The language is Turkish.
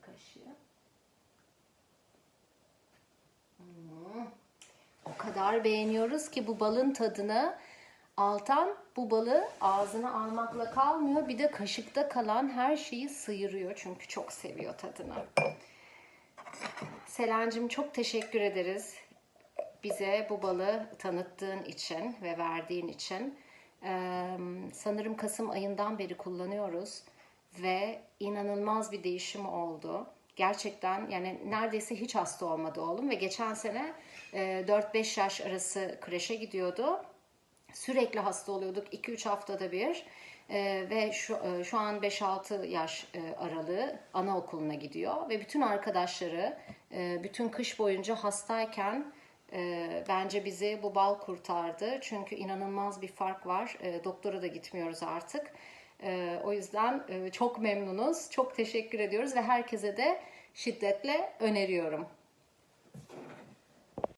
kaşığı. Hmm. O kadar beğeniyoruz ki bu balın tadını Altan bu balı ağzına almakla kalmıyor. Bir de kaşıkta kalan her şeyi sıyırıyor. Çünkü çok seviyor tadını. Selancığım çok teşekkür ederiz. Bize bu balı tanıttığın için ve verdiğin için. Ee, sanırım Kasım ayından beri kullanıyoruz ve inanılmaz bir değişim oldu. Gerçekten yani neredeyse hiç hasta olmadı oğlum ve geçen sene e, 4-5 yaş arası kreşe gidiyordu. Sürekli hasta oluyorduk 2-3 haftada bir. Ee, ve şu, e, şu an 5-6 yaş e, aralığı anaokuluna gidiyor. Ve bütün arkadaşları e, bütün kış boyunca hastayken e, bence bizi bu bal kurtardı. Çünkü inanılmaz bir fark var. E, doktora da gitmiyoruz artık E, o yüzden e, çok memnunuz çok teşekkür ediyoruz ve herkese de şiddetle öneriyorum.